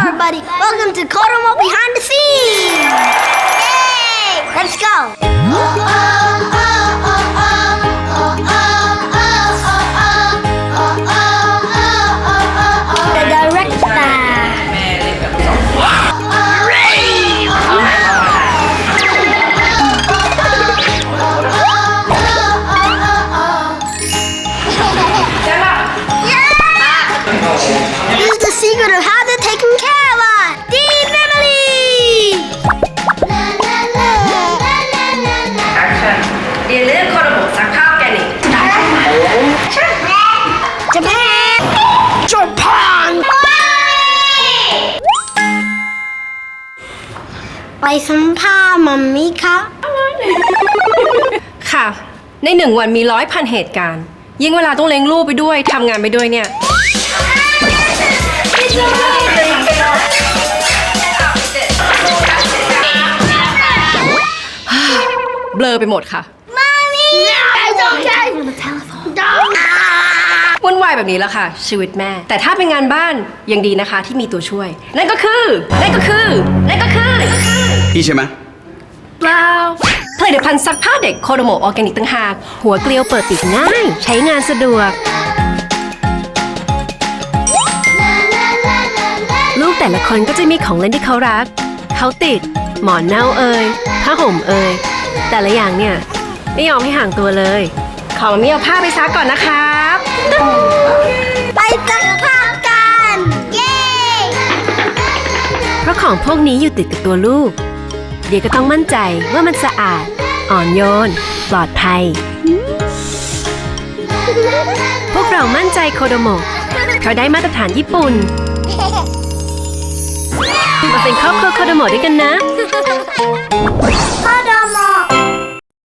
everybody. Welcome to Kodomo Behind the Scenes. Yay! Let's go. The director. Is the secret of how they're taking care of us. Dean Family. เรียนเรื่องโคโดโมะซักผ้าออร์แกนิก Japan. Japan. ไปสัมภาษณ์มัมมี่คะค่ะ ในหนึ่งวันมีร้อยพันเหตุการณ์ ยิ่งเวลาต้องเลี้ยงลูกไปด้วยทำงานไปด้วยเนี่ย เบลอไปหมดค่ะ Mommy. It's okay. On the telephone. Don't. วุ่นวายแบบนี้แล้วค่ะ ชีวิตแม่ แต่ถ้าเป็นงานบ้านยังดีนะคะที่มีตัวช่วยนั่นก็คือ นั่นก็คือนั่นก็คือพี่ใช่ไหมเปล่าผลิตภัณฑ์ซักผ้าเด็กโคโดโมออร์แกนิกต่างหาก หัวเกลียวเปิดปิดง่าย ใช้งานสะดวก ลูกแต่ละคนก็จะมีของเล่นที่เขารัก เขาติด หมอนเน่าเอ่ยผ้าห่มเอ่ย แต่ละอย่างเนี่ย ไม่ยอมให้ห่างตัวเลย ขอมามีเอาผ้าไปซักก่อนนะครับ ไปสักผ้ากัน เย้ เพราะของพวกนี้อยู่ติดกับตัวลูก เดี๋ยวก็ต้องมั่นใจว่ามันสะอาด อ่อนโยน ปลอดภัย พวกเรามั่นใจโคโดโมะเขาได้มาตรฐานญี่ปุ่น มาเป็นครอบครัวโคโดโมะด้วยกันนะพ่อ